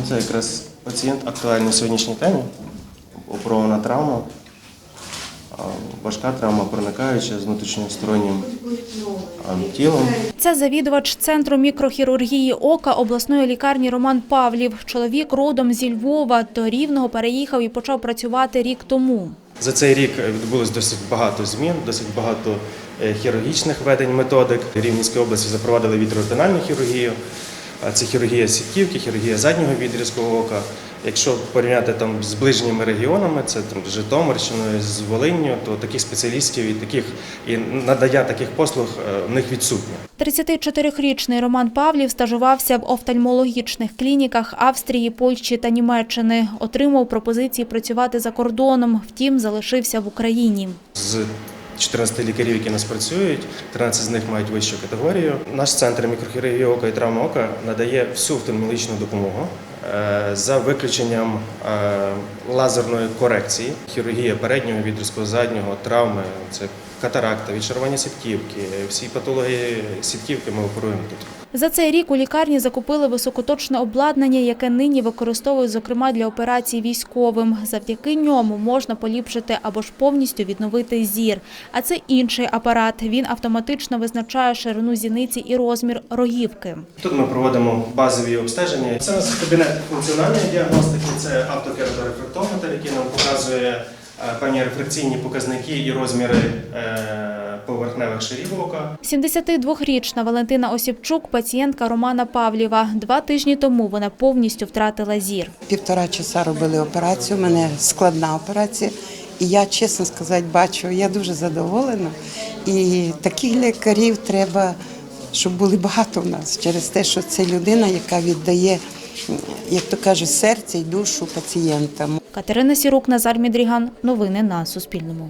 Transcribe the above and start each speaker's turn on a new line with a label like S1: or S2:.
S1: Ну, Це якраз пацієнт актуальний сьогоднішній темі. Оперована травма, важка травма, проникаюча з внутрішньостороннім тілом.
S2: Це завідувач центру мікрохірургії ока обласної лікарні Роман Павлів. Чоловік родом зі Львова до Рівного переїхав і почав працювати рік тому.
S1: За цей рік відбулось досить багато змін, досить багато е, хірургічних ведень методик. В Рівненській області запровадили вітротональну хірургію. Це хірургія сітківки, хірургія заднього відрізку ока. Якщо порівняти там з ближніми регіонами, це там з Житомирщиною, з Волинню, то таких спеціалістів і таких і надання таких послуг е, в них відсутнє.
S2: 34-річний Роман Павлів стажувався в офтальмологічних клініках Австрії, Польщі та Німеччини. Отримав пропозиції працювати за кордоном, втім залишився в Україні.
S1: З 14 лікарів, які нас працюють, 13 з них мають вищу категорію. Наш центр мікрохірургії ока і травми ока надає всю офтальмологічну допомогу за виключенням е, лазерної корекції, хірургія переднього відрізку, заднього, травми, це катаракта, відшарування сітківки, всі патології сітківки ми оперуємо тут.
S2: За цей рік у лікарні закупили високоточне обладнання, яке нині використовують, зокрема, для операцій військовим. Завдяки ньому можна поліпшити або ж повністю відновити зір. А це інший апарат. Він автоматично визначає ширину зіниці і розмір рогівки.
S1: Тут ми проводимо базові обстеження. Це у нас кабінет функціональної діагностики, це автокераторефрактометр, який нам показує е, певні рефракційні показники і розміри е, поверхневих шарів ока.
S2: 72-річна Валентина Осіпчук – пацієнтка Романа Павлєва. Два тижні тому вона повністю втратила зір.
S3: Півтора часа робили операцію. У мене складна операція. І я, чесно сказати, бачу, я дуже задоволена. І таких лікарів треба, щоб були багато в нас через те, що це людина, яка віддає, як то кажуть, серце і душу пацієнтам.
S2: Катерина Сірук, Назар Мідріган. Новини на Суспільному.